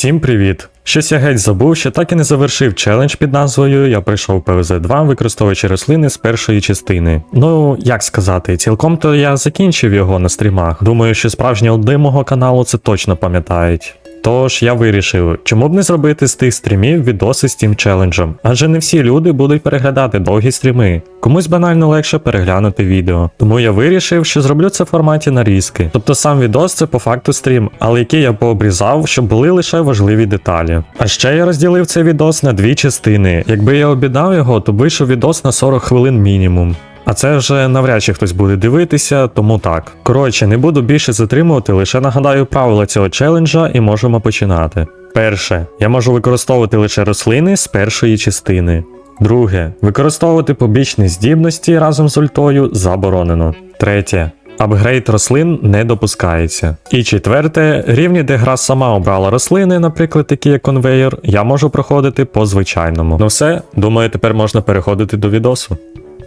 Всім привіт! Щось я геть забув, що так і не завершив челендж під назвою Я прийшов ПВЗ-2, використовуючи рослини з першої частини. Ну, як сказати, цілком то я закінчив його на стрімах. Думаю, що справжні олди мого каналу це точно пам'ятають. Тож я вирішив, чому б не зробити з тих стрімів відоси з тим челенджем, адже не всі люди будуть переглядати довгі стріми. Комусь банально легше переглянути відео. Тому я вирішив, що зроблю це в форматі нарізки. Тобто сам відос це по факту стрім, але який я пообрізав, щоб були лише важливі деталі. А ще я розділив цей відос на дві частини. Якби я обідав його, то вийшов відос на 40 хвилин мінімум. А це вже навряд чи хтось буде дивитися, тому так. Коротше, не буду більше затримувати, лише нагадаю правила цього челенджа і можемо починати. Перше, я можу використовувати лише рослини з першої частини. Друге, використовувати побічні здібності разом з ультою заборонено. Третє. Апгрейд рослин не допускається. І четверте, рівні, де гра сама обрала рослини, наприклад, такі як конвейер, я можу проходити по звичайному. Ну все, думаю, тепер можна переходити до відосу.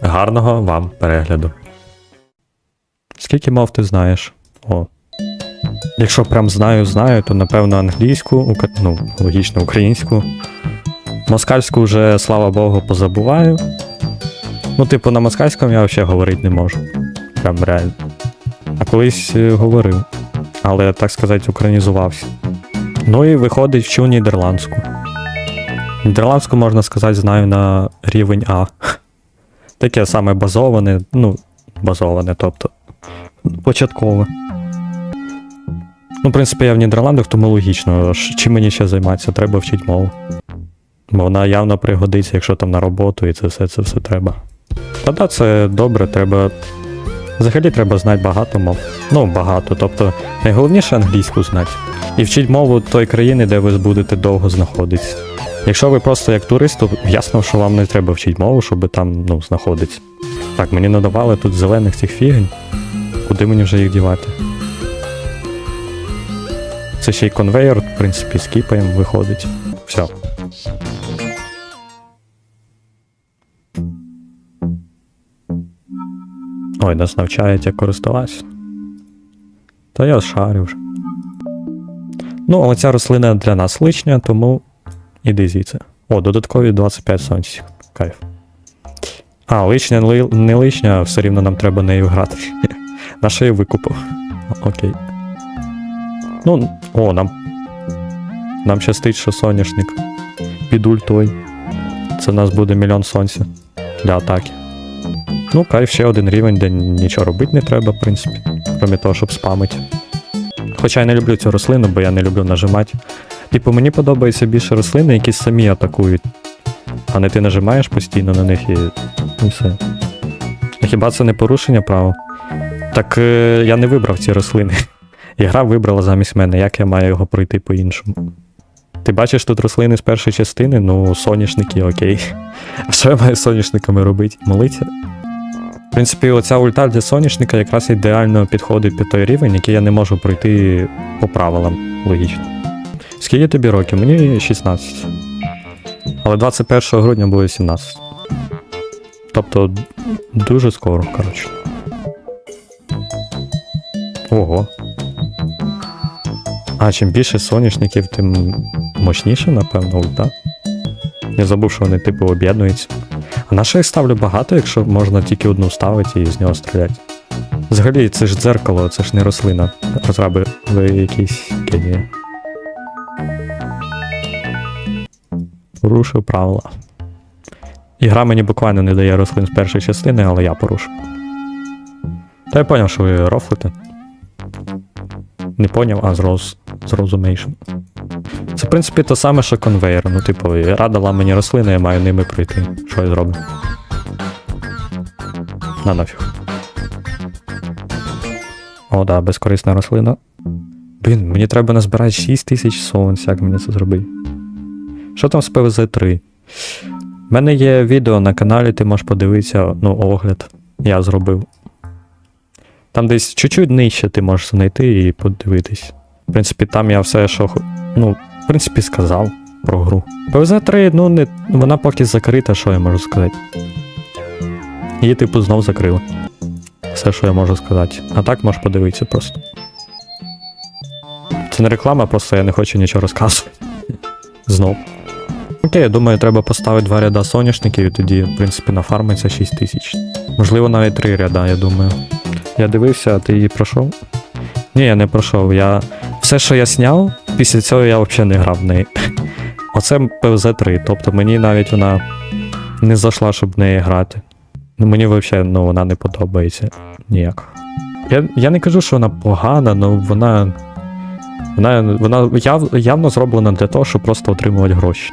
Гарного вам перегляду. Скільки мов ти знаєш? О. Якщо прям знаю, знаю, то напевно англійську, ука- ну, логічно, українську. Москальську вже, слава Богу, позабуваю. Ну, типу, на москальському я взагалі говорити не можу. Прям реально. А колись е, говорив. Але, так сказати, українізувався. Ну і виходить, вчу нідерландську. Нідерландську, можна сказати, знаю на рівень А. Таке саме базоване, ну, базоване, тобто початкове. Ну, в принципі, я в Нідерландах, тому логічно. Чим мені ще займатися? Треба вчити мову. Бо вона явно пригодиться, якщо там на роботу і це все, це все треба. Та да, це добре, треба. Взагалі треба знати багато мов. Ну, багато. Тобто, найголовніше англійську знати. І вчить мову тої країни, де ви будете довго знаходитися. Якщо ви просто як турист, то ясно, що вам не треба вчити мову, щоб там ну, знаходитися. Так, мені надавали тут зелених цих фігень. Куди мені вже їх дівати? Це ще й конвейер, в принципі, скіпаємо, виходить. Все. Ой, нас навчають, як користуватися. Та я шарю вже. Ну, але ця рослина для нас лишня, тому іди звідси. О, додаткові 25 сонців. Кайф. А, лишня ли, не лишня, все рівно нам треба нею грати. На що я викупив. Окей. Ну, о, нам. Нам щастить, що соняшник. Під ультой. Це в нас буде мільйон сонця для атаки. Ну, кайф ще один рівень, де нічого робити не треба, в принципі. Крім того, щоб спамити. Хоча я не люблю цю рослину, бо я не люблю нажимати. Типу, мені подобаються більше рослини, які самі атакують. А не ти нажимаєш постійно на них і, і все. Хіба це не порушення правил? Так е, я не вибрав ці рослини. І гра вибрала замість мене, як я маю його пройти по-іншому. Ти бачиш тут рослини з першої частини, ну, соняшники, окей. А що я маю з соняшниками робити? Молиться? В принципі, оця ульта для соняшника якраз ідеально підходить під той рівень, який я не можу пройти по правилам, логічно. Скільки тобі років? Мені 16. Але 21 грудня буде 17. Тобто дуже скоро, коротше. Ого. А чим більше соняшників, тим мощніше, напевно, ульта. Я забув, що вони типу об'єднуються. А на що я ставлю багато, якщо можна тільки одну ставити і з нього стріляти? Взагалі, це ж дзеркало, це ж не рослина. Розраби якісь генії. Порушив правила. Ігра мені буквально не дає рослин з першої частини, але я порушу. Та я поняв, що ви рофлите. Не поняв, а зроз, зрозумейшн. Це, в принципі, те саме, що конвейер. Ну, типу, гра дала мені рослини, я маю ними пройти. Що я зроблю? На нафіг. О, да, безкорисна рослина. Блін, мені треба назбирати 6 тисяч сонць, як мені це зробити. Що там з ПВЗ-3? У мене є відео на каналі, ти можеш подивитися, ну, огляд. Я зробив. Там десь чуть-чуть нижче ти можеш знайти і подивитись. В принципі, там я все, що. Ну, в принципі, сказав про гру. ПВЗ-3, ну, не, вона поки закрита, що я можу сказати. Її, типу, знов закрили. Все, що я можу сказати. А так можеш подивитися просто. Це не реклама, просто я не хочу нічого розказувати. Знов. Окей, я думаю, треба поставити два ряда соняшників і тоді, в принципі, нафармиться 6 тисяч. Можливо, навіть три ряда, я думаю. Я дивився, а ти її пройшов? Ні, я не пройшов. Я... Все, що я сняв, після цього я взагалі не грав в неї. Оце ПВЗ-3, тобто мені навіть вона не зайшла, щоб в неї грати. Ну, мені взагалі ну, вона не подобається ніяк. Я, я не кажу, що вона погана, але вона. Вона, вона яв, явно зроблена для того, щоб просто отримувати гроші.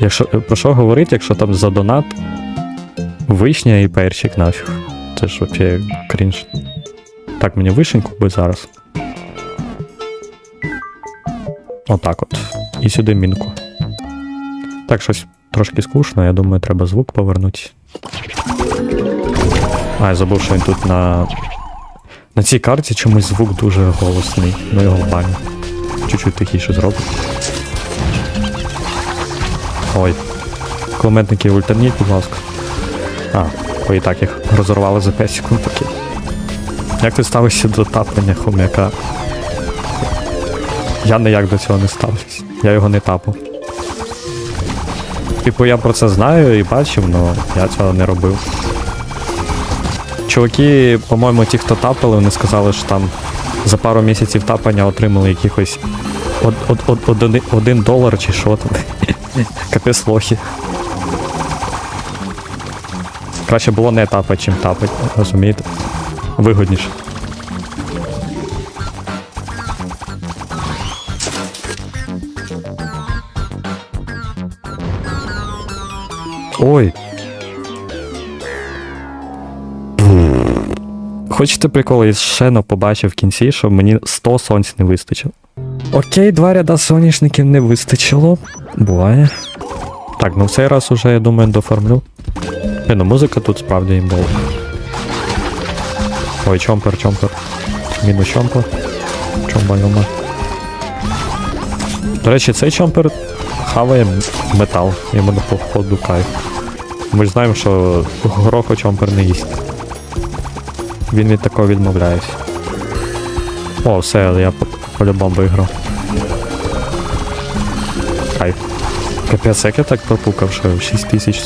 Якщо, про що говорити, якщо там за донат вишня і перчик нафіг. Це ж взагалі крінж. Так, мені вишеньку би зараз. Отак от. І сюди мінку. Так, щось трошки скучно, я думаю, треба звук повернути. А, я забув, що він тут на. На цій карті чомусь звук дуже голосний. Ну його баню. Чуть-чуть тихіше зроблю. Ой. Коментники ультаніть, будь ласка. А, ви і так їх розорвали за 5 секунд таки. Як ти ставишся до таплення хом'яка? Я ніяк до цього не ставлюсь. Я його не тапав. Типу, я про це знаю і бачив, але я цього не робив. Чуваки, по-моєму, ті, хто тапали, вони сказали, що там за пару місяців тапання отримали якихось од, од, од, один, один долар чи що там. Капець лохи. Краще було не тапати, чим тапати, розумієте? Вигодніше. Ой. Хочете прикол, я ще не побачив в кінці, що мені 100 сонць не вистачило. Окей, два ряда соняшників не вистачило. Буває. Так, ну в цей раз уже, я думаю, доформлю. Блін, ну музика тут справді імбова. Ой, чомпер, чомпер. Мінус чомпер. Чомба йома. До речі, цей чомпер хаває метал. Йому походу кайф. Ми ж знаємо, що гороху чомпер не їсть. Він від такого відмовляється. О, все, я по- по-любому виграв. Кайф. Капець, як я так пропукав, що 6 тисяч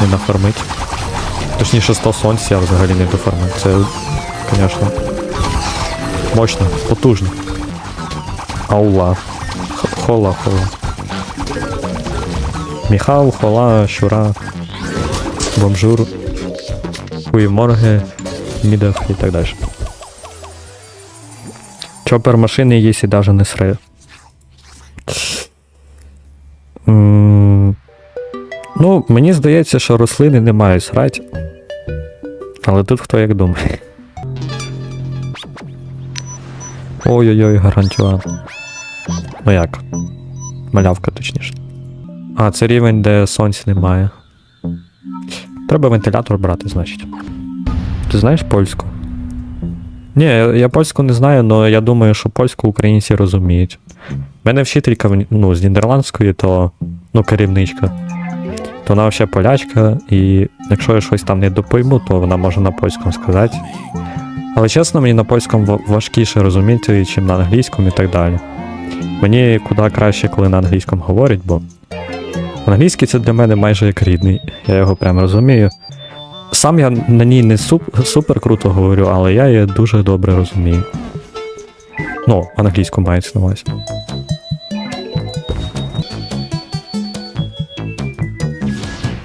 не нафармить. Точніше 100 сонць я взагалі не дофармив. Це, звісно, мощно, потужно. Аула. Хола, хола. Міхал, хола, щура, бомжур, хуєморги, мідах і так далі. Чопер машини є і даже не сре. Ну, мені здається, що рослини не мають срать. Але тут хто як думає. Ой-ой-ой, гарантюа. Ну як? Малявка, точніше. А, це рівень, де сонця немає. Треба вентилятор брати, значить. Ти знаєш польську? Ні, я, польську не знаю, але я думаю, що польську українці розуміють. У мене вчителька ну, з нідерландської, то ну, керівничка. То вона взагалі полячка, і якщо я щось там не допойму, то вона може на польському сказати. Але чесно, мені на польському важкіше розуміти, ніж на англійському і так далі. Мені куди краще, коли на англійському говорять, бо англійський це для мене майже як рідний, я його прям розумію. Сам я на ній не суп, супер круто говорю, але я її дуже добре розумію. Ну, англійську мається на увазі.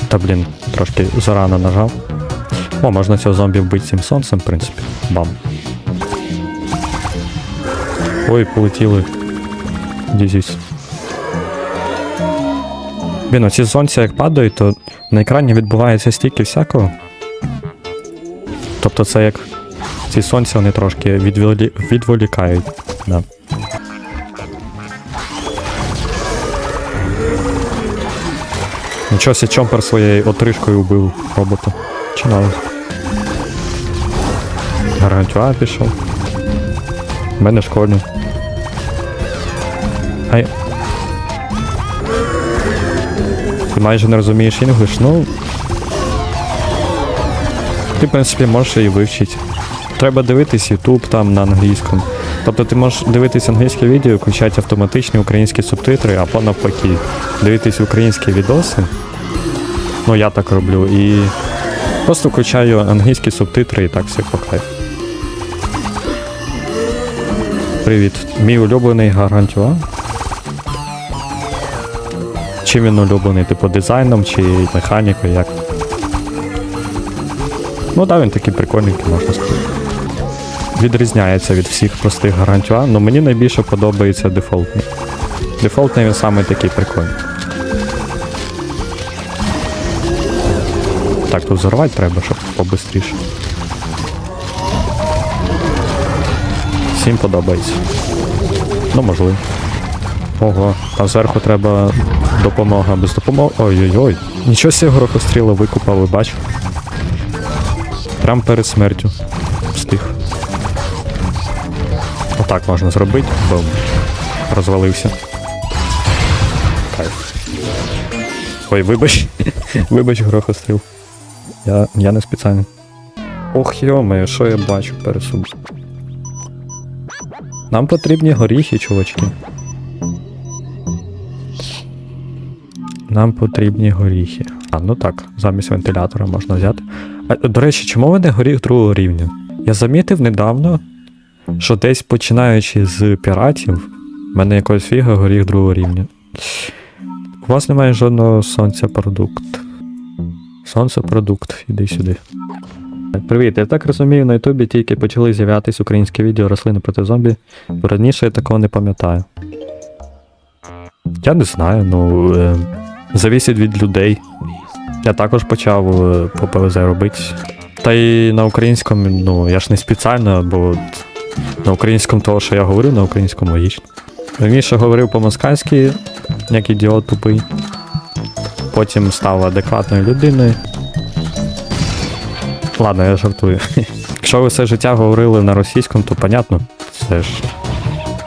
Та блін, трошки зарано нажав. О, можна цього зомбі вбити цим сонцем, в принципі. Бам. Ой, полетіли. Дізісь. Блін, оці сонця як падають, то на екрані відбувається стільки всякого. Тобто це як ці сонця вони трошки відволі... відволікають. Да. Нічого чомпер своєю отрижкою убив робота. Чи надо? Гарантюа пішов. Мене школьний. Ай. Ти майже не розумієш інглиш, ну. Ти, в принципі, можеш і вивчити. Треба дивитись YouTube там на англійському. Тобто ти можеш дивитись англійське відео, включати автоматичні українські субтитри, або навпаки, дивитись українські відоси. Ну, я так роблю, і просто включаю англійські субтитри і так все по кайфу. Привіт. Мій улюблений гарантюа. Чим він улюблений? Типу дизайном чи механікою, як? Ну так, він такий прикольненький, можна сказати. Відрізняється від всіх простих гарантюа, але мені найбільше подобається дефолтний. Дефолтний він саме такий прикольний. Так, тут взорвати треба, щоб побистріше. Всім подобається. Ну, можливо. Ого, а зверху треба допомога без допомоги. Ой-ой-ой. Нічого сі горохостріла викупали, бачу. Прям перед смертю. Встиг. Отак можна зробити. Бум. Розвалився. Кайф. Ой, вибач. вибач, горохостріл. Я, я не спеціально. Ох, йоме, що я бачу перед собою. Нам потрібні горіхи, чувачки. Нам потрібні горіхи. А, ну так, замість вентилятора можна взяти. До речі, чому в мене горіх другого рівня? Я замітив недавно, що десь починаючи з піратів, в мене якось фіга горіх другого рівня. У вас немає жодного сонця продукт. Сонце продукт, іди сюди. Привіт, я так розумію, на Ютубі тільки почали з'являтись українські відео рослини проти зомбі, раніше я такого не пам'ятаю. Я не знаю, ну. Е, завісить від людей. Я також почав е, по ПВЗ робити. Та й на українському, ну, я ж не спеціально, бо на українському того, що я говорю, на українському логічно. Раніше говорив по-москальськи, як ідіот тупий. Потім став адекватною людиною. Ладно, я жартую. Якщо ви все життя говорили на російському, то понятно, це ж.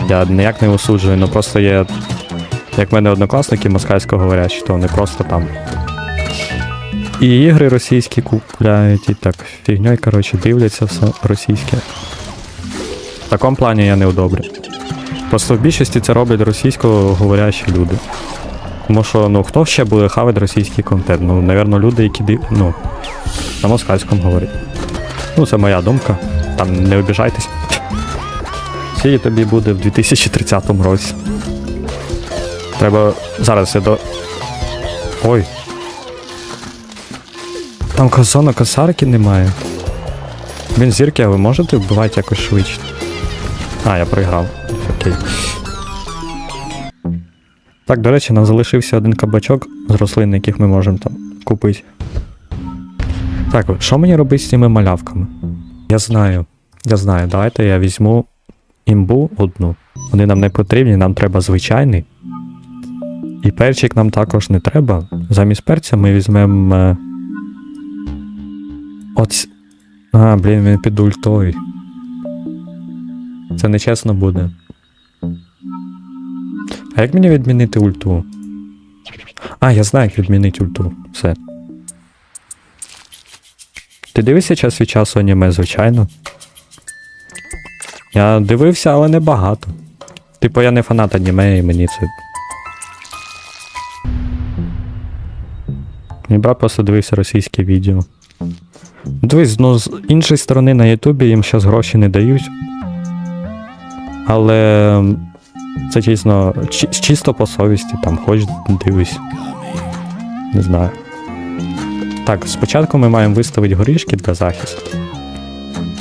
Я ніяк не осуджую, ну просто є. Як в мене однокласники москальсько говорять, то вони просто там. І ігри російські купляють, і так фігньою, коротше, дивляться все російське. В такому плані я не одобрю. Просто в більшості це роблять російськоговорящі люди. Тому що, ну, хто ще буде хавати російський контент? Ну, напевно, люди, які див... ну, на москальському говорять. Ну, це моя думка. Там не обіжайтесь. Скільки тобі буде в 2030 році. Треба. Зараз я до. Ой. Там козона косарки немає. Він зірки, а ви можете вбивати якось швидше? А, я проіграв. Окей. Так, до речі, нам залишився один кабачок з рослин, яких ми можемо там купити. Так, що мені робити з цими малявками? Я знаю. Я знаю, давайте я візьму імбу одну. Вони нам не потрібні, нам треба звичайний. І перчик нам також не треба. Замість перця ми візьмемо. От. А, блін, він під ультою. Це нечесно буде. А як мені відмінити ульту? А, я знаю, як відмінити ульту. Все. Ти дивишся час від часу аніме, звичайно. Я дивився, але не багато. Типу, я не фанат аніме, і мені це. Брат просто дивився російське відео. Дивись, ну з іншої сторони на Ютубі їм зараз гроші не дають. Але це чесно, чи- чисто по совісті, там хоч дивись. Не знаю. Так, спочатку ми маємо виставити горішки для захисту.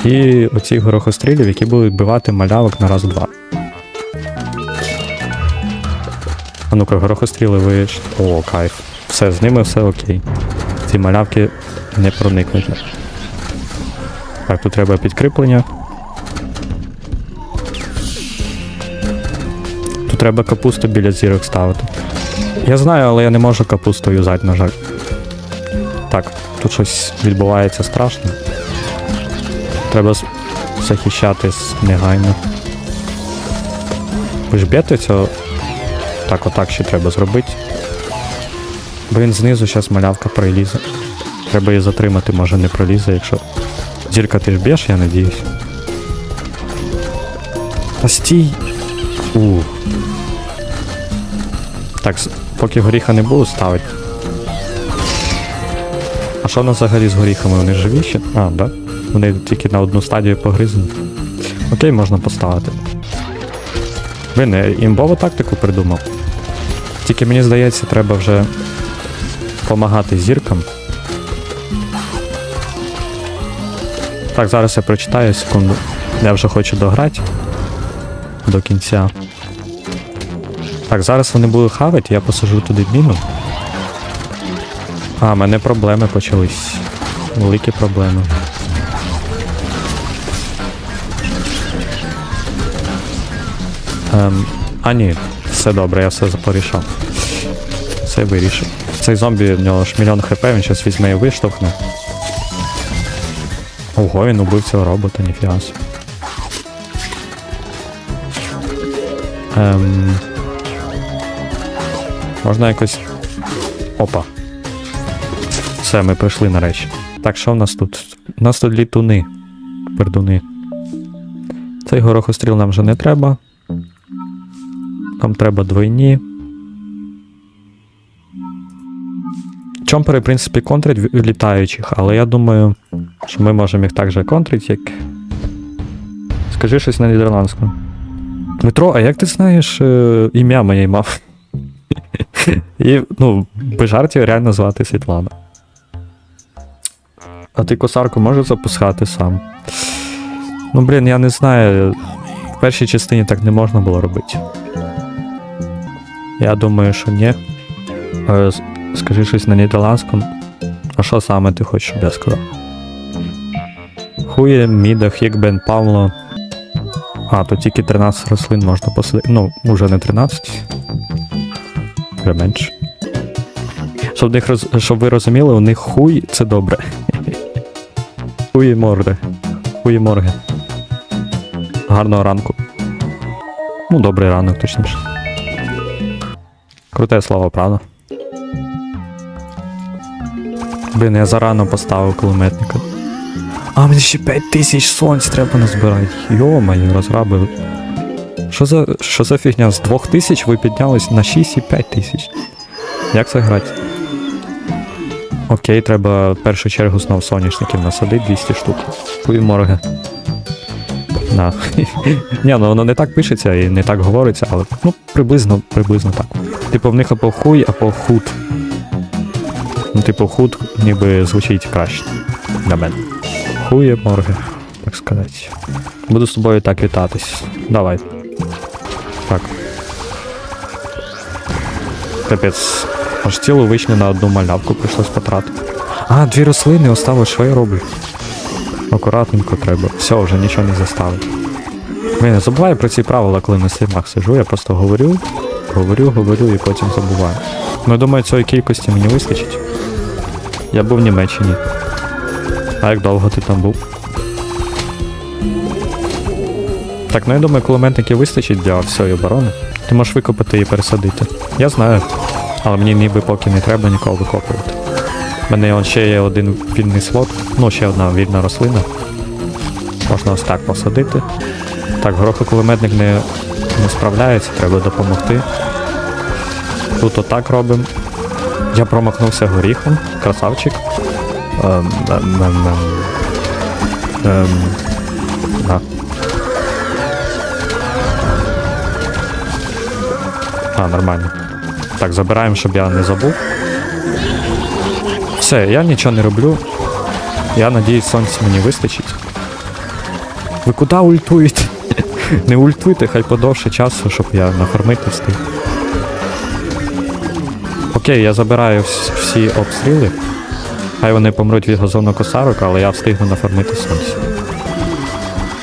І оці горохострілів, які будуть вбивати малявок на раз-два. А ну-ка, горохостріли ви. О, кайф. Все, з ними все окей. Ці малявки не проникнуть. Так, тут треба підкріплення. Тут треба капусту біля зірок ставити. Я знаю, але я не можу капусту юзати, на жаль. Так, тут щось відбувається страшно. Треба захищатись негайно. Ви ж б'єте цього? Так, отак ще треба зробити. Бо він знизу зараз малявка пролізе. Треба її затримати, може не пролізе, якщо. Зірка ти ж б'єш, я надіюсь. Та стій. У. Так, поки горіха не буду ставити. А що в нас взагалі з горіхами? Вони живі ще? А, да? Вони тільки на одну стадію погризані. Окей, можна поставити. Блін, я імбову тактику придумав. Тільки мені здається, треба вже допомагати зіркам. Так, зараз я прочитаю секунду. Я вже хочу дограти до кінця. Так, зараз вони будуть хавати, я посажу туди міну. А, в мене проблеми почались. Великі проблеми. Ем, а ні, все добре, я все порішав. Все вирішив. Цей зомбі, в нього ж мільйон хп, він щас візьме і виштовхне. Ого, він убив цього робота, ніфіга собі. Ем... Можна якось. Опа. Все, ми прийшли нарешті. Так, що в нас тут? У нас тут літуни. Пердуни. Цей горохостріл нам вже не треба. Нам треба двойні. Чомпери, в принципі, контрять в- літаючих, але я думаю, що ми можемо їх так же контрити, як. Скажи щось на нідерландському. Дмитро, а як ти знаєш е, ім'я моєї мами? І, ну, без жартів реально звати Світлана. А ти косарку можеш запускати сам? Ну, блін, я не знаю. В першій частині так не можна було робити. Я думаю, що ні. Скажи щось на нідерландському. А що саме ти хочеш, щоб я сказав? Хує, міда, хікбен, Павло. А, тут тільки 13 рослин можна посадити. Ну, уже не 13. Вже менше. Щоб, них роз... Щоб ви розуміли, у них хуй це добре. Хуї морди. Хуї морги. Гарного ранку. Ну, добрий ранок, точніше. Круте слово, правда? Блін, я зарано поставив кулеметника. А, мені ще 5 тисяч сонць треба назбирати. Йо-моє, розраби. Що за, що за фігня? З 2 тисяч ви піднялись на 6,5 тисяч. Як це грати? Окей, треба в першу чергу знов соняшників насадити 200 штук. Хуй морги. На. Ні, ну воно не так пишеться і не так говориться, але ну приблизно, приблизно так. Типу в них або хуй, або худ. Ну, типу, худ ніби звучить краще. Для мене. Хує морги, так сказати. Буду з тобою так вітатись. Давай. Так. Капець. Аж цілу вишню на одну малявку прийшлось потратити. А, дві рослини осталось, що я роблю? Акуратненько треба. Все, вже нічого не заставить. Блін, не забуваю про ці правила, коли на стрімах сижу, я просто говорю, говорю, говорю і потім забуваю. Ну, я думаю, цієї кількості мені вистачить. Я був в Німеччині. А як довго ти там був? Так, ну я думаю, кулеметників вистачить для всієї оборони. Ти можеш викопати і пересадити. Я знаю. Але мені ніби поки не треба нікого викопувати. У мене ще є один вільний слот, ну ще одна вільна рослина. Можна ось так посадити. Так, горохокулеметник не, не справляється, треба допомогти. Тут отак робимо. Я промахнувся горіхом, красавчик. Ем. Ем. А, нормально. Так, забираємо, щоб я не забув. Все, я нічого не роблю. Я надіюсь, сонця мені вистачить. Ви куди ультуєте? Не ультуйте, хай подовше часу, щоб я нафармити встиг. Окей, я забираю всі обстріли. Хай вони помруть від газонокосарок, але я встигну нафармити сонце.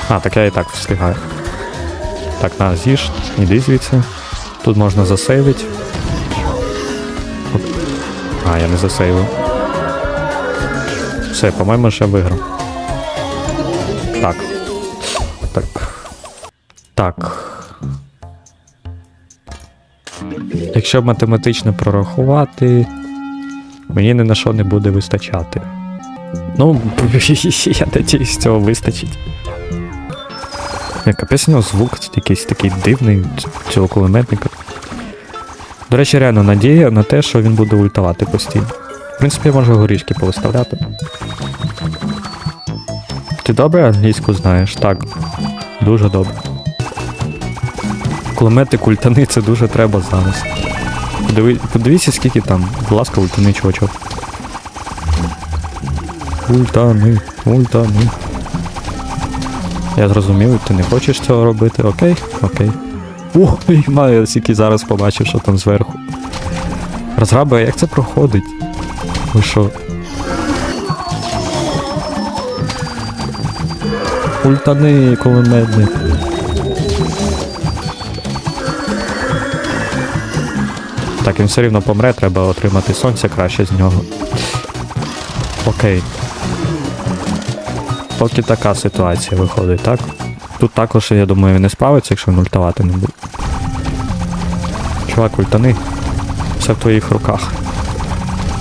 А, так я і так встигаю. Так, на, з'їж, іди звідси. Тут можна засейвити. А, я не засейвив. Все, по-моєму, ще виграв. Так. Так. Так. Якщо математично прорахувати, мені ні на що не буде вистачати. Ну, я надіюсь, цього вистачить. Капець у нього звук якийсь такий дивний цього кулеметника. До речі, реально надія на те, що він буде ультавати постійно. В принципі, я можу горішки повиставляти. Ти добре англійську знаєш? Так. Дуже добре. Кулемети культани це дуже треба зараз. Подиви, подивіться, скільки там. Будь ласка, ультани, чувачок. Ультани, ультани. Я зрозумів, ти не хочеш цього робити. Окей, окей. О, маю тільки зараз побачив, що там зверху. Розраби, як це проходить? Ви що? Ультани, кулеметник. Так, він все рівно помре, треба отримати сонце краще з нього. Окей. Поки така ситуація виходить, так? Тут також, я думаю, він не справиться, якщо він ультавати не буде. Чувак, ультани. Все в твоїх руках.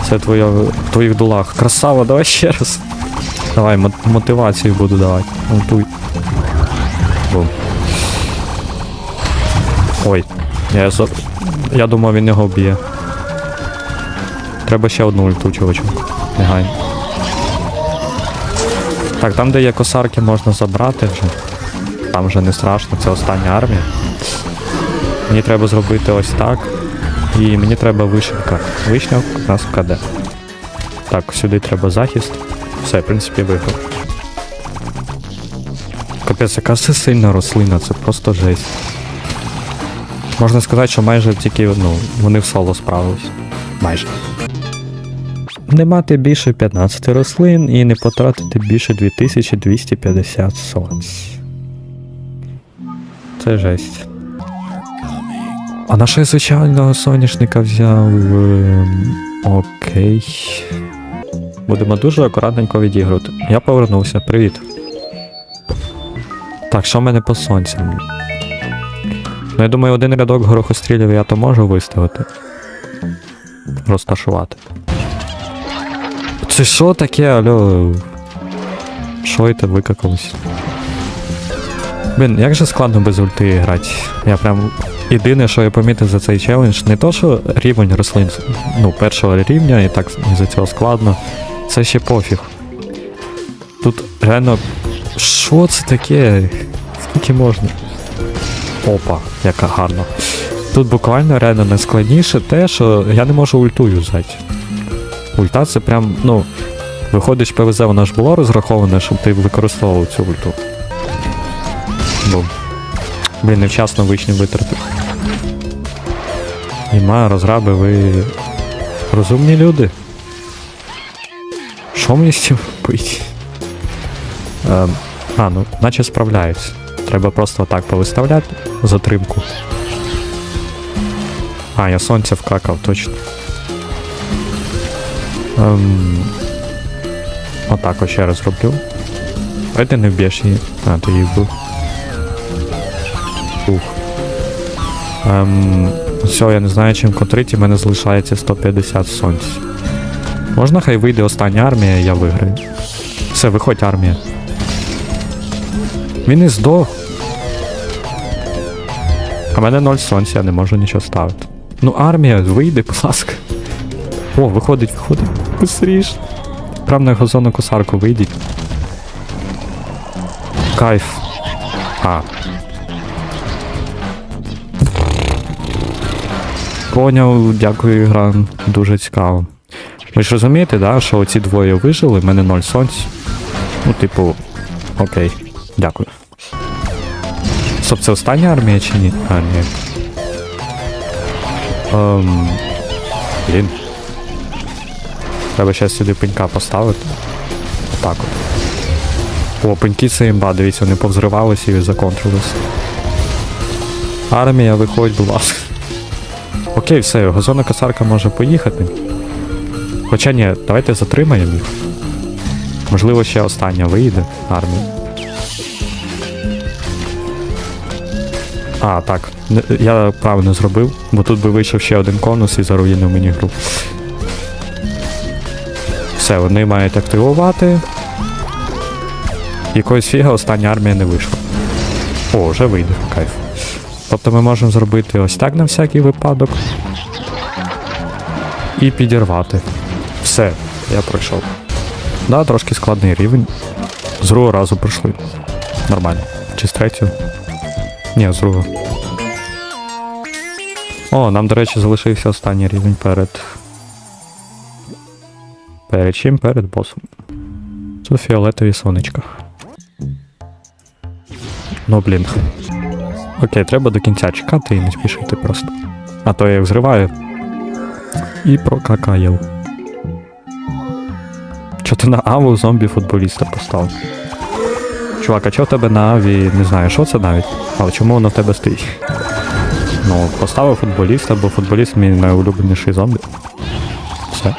Все в твоє, в твоїх дулах. Красава, давай ще раз. Давай, мотивацію буду давати. Ультуй. Бум. Ой, я. Я думав, він його вб'є. Треба ще одну ульту, чувачок. Негайно. Так, там, де є косарки, можна забрати вже. Там вже не страшно, це остання армія. Мені треба зробити ось так. І мені треба вишивка. Вишня у нас в КД. Так, сюди треба захист. Все, в принципі, виграв. Капець, яка це сильна рослина, це просто жесть. Можна сказати, що майже тільки ну, вони в соло справились. Майже. Не мати більше 15 рослин і не потратити більше 2250 сонць. Це жесть. А на що звичайного соняшника взяв? Ем, Окей. Будемо дуже акуратненько відігрувати. Я повернувся, привіт. Так, що в мене по сонцям? Ну, я думаю, один рядок горохострілів я то можу виставити. Розташувати. Це що таке, алло? Що це викакалось? Блін, як же складно без ульти грати. Я прям. Єдине, що я помітив за цей челендж, не то, що рівень рослин ну, першого рівня, і так із-за цього складно. Це ще пофіг. Тут реально. Що це таке? Скільки можна? Опа, яка гарно. Тут буквально реально найскладніше те, що я не можу ульту юзати. Ульта це прям, ну, виходить, ПВЗ воно ж було розраховане, щоб ти використовував цю ульту. Бум. Блін, невчасно вишню витратив. Іма, розраби, ви розумні люди. Що мені з цим робити? Ем, а, ну, наче справляюсь. Треба просто так повиставляти затримку. А, я сонце вкакав, точно. Ем, отак ось ще раз роблю. Ой, ти не вб'єш її. А, ти її вбив. Ух. Ем, все, я не знаю, чим контрити, в мене залишається 150 сонць. Можна хай вийде остання армія, я виграю. Все, виходь армія. Він і здох. А мене 0 сонця, я не можу нічого ставити. Ну, армія, вийди, будь ласка. О, виходить, виходить. Быстріш. Прям на газонну косарку вийдіть. Кайф. А. Поняв, дякую, гра. Дуже цікаво. Ви ж розумієте, да, що оці двоє вижили, в мене 0 сонць. Ну, типу, окей, дякую. Стоп, це остання армія чи ні? А, ні. Ем, блін. Треба зараз сюди пенька поставити. Так от. О, пеньки це імба, дивіться, вони повзривалися і законтрилися. Армія, виходь, будь ласка. Окей, все, газонна косарка може поїхати. Хоча ні, давайте затримаємо їх. Можливо, ще остання вийде армія. А, так. Я правильно зробив, бо тут би вийшов ще один конус і заруїнив мені гру. Все, вони мають активувати. Якоїсь фіга остання армія не вийшла. О, вже вийде, кайф. Тобто ми можемо зробити ось так на всякий випадок. І підірвати. Все, я пройшов. Да, трошки складний рівень. З другого разу пройшли. Нормально. Чи з третього? Ні, з. О, нам, до речі, залишився останній рівень перед. Перед чим? Перед босом. Це фіолетові сонечка. Ну блін. Окей, треба до кінця чекати і не спішити просто. А то я їх зриваю. І прокакаю. Чо ти на аву зомбі футболіста поставив? Чувак, а чого в тебе на аві не знаю, що це навіть, але чому воно в тебе стоїть? Ну, поставив футболіста, бо футболіст мій найулюбленіший зомбі. Все.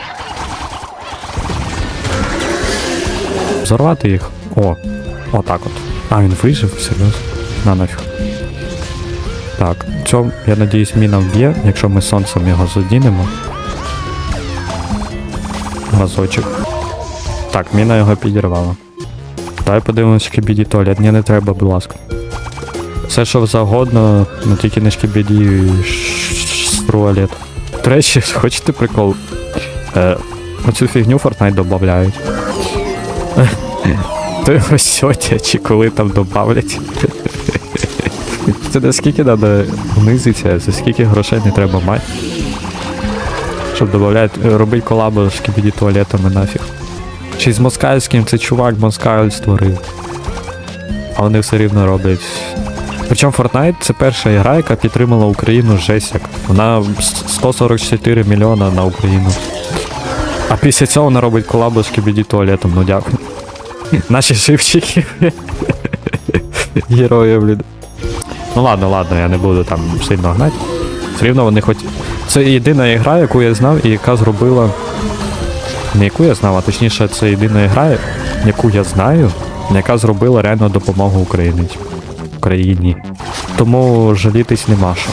Взорвати їх. О, отак от. А, він вижив, серйозно. На нафіг. Так, цьому, я надіюсь, міна вб'є, якщо ми сонцем його задінемо. Разочок. Так, міна його підірвала. Давай подивимось шкібіді туалет. Ні, не треба, будь ласка. Все, що завгодно, ну тільки не шкібіді з туалету. До речі, хочете прикол? Е, оцю фігню Fortnite додають. То його сьотя, чи коли там добавлять. Це наскільки треба внизитися, за скільки грошей не треба мати. Щоб додати, робити колабу з шкібіді туалетами нафіг. Чи з москальським це чувак москаль створив. А вони все рівно роблять. Причому Fortnite це перша гра, яка підтримала Україну жесть. Вона 144 мільйона на Україну. А після цього вона робить колабу з Кібіді туалетом, ну дякую. Наші живчики. Герої, блін. Ну ладно, ладно, я не буду там сильно гнати. Все рівно вони хоч. Це єдина гра, яку я знав і яка зробила. Не яку я знав, а точніше, це єдина гра, яку я знаю, яка зробила реально допомогу Україні. Україні. Тому жалітись нема що.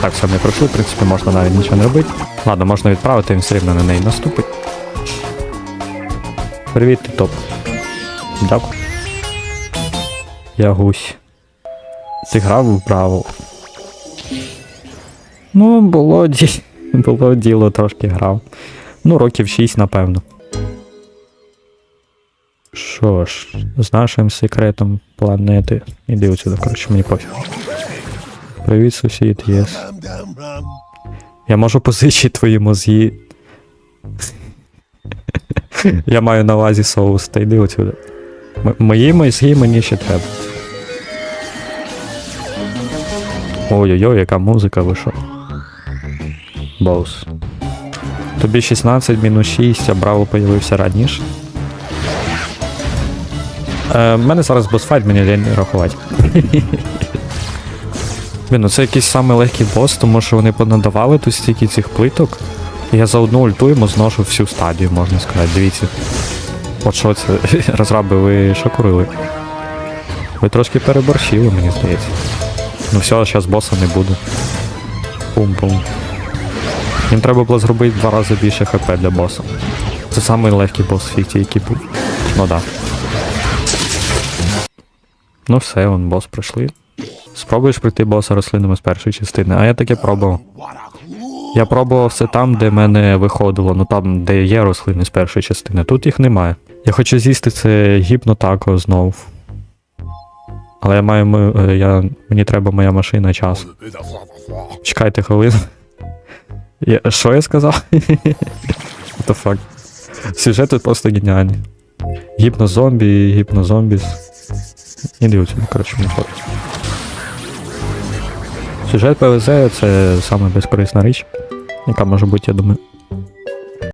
Так, все, ми пройшли, в принципі, можна навіть нічого не робити. Ладно, можна відправити, він все рівно на неї наступить. Привіт, ти топ. Дякую. Я гусь. Ти грав в Браво? Ну, було, ді... було діло, трошки грав. Ну, років 6, напевно. Що ж, з нашим секретом планети. Іди отсюди, коротше, мені пофіг. Привіт, сусід, єс. Я можу позичити твої мозги. Я маю на увазі соус, та йди отсюди. М- мої мозги мені ще треба. Ой-ой-ой, яка музика вийшла. Боус. Тобі 16 мінус 6, а браво появився раніше. Е, в мене зараз босфайт, мені лень рахувати. Блін, ну це якийсь самий легкий бос, тому що вони понадавали тут стільки цих плиток. Я за одну ульту йому зношу всю стадію, можна сказати. Дивіться. От що це? Розраби, ви що курили? Ви трошки переборщили, мені здається. Ну все, зараз боса не буде. Пум-пум. Їм треба було зробити два рази більше хп для боса. Це самий легкий бос в фіті, який був. Ну да. Ну все, вон бос пройшли. Спробуєш пройти боса рослинами з першої частини, а я таке пробував. Я пробував все там, де мене виходило, ну там, де є рослини з першої частини. Тут їх немає. Я хочу з'їсти це гіпнотако знов. Але я маю. е, Я, мені треба моя машина час. Чекайте хвилину. Я, що я сказав? What the? Сюжет тут просто геніальний. Гіпнозомбі, гіпнозомбіс. Не отсюди, коротше, не ходить. Сюжет ПВЗ це саме безкорисна річ, яка може бути, я думаю.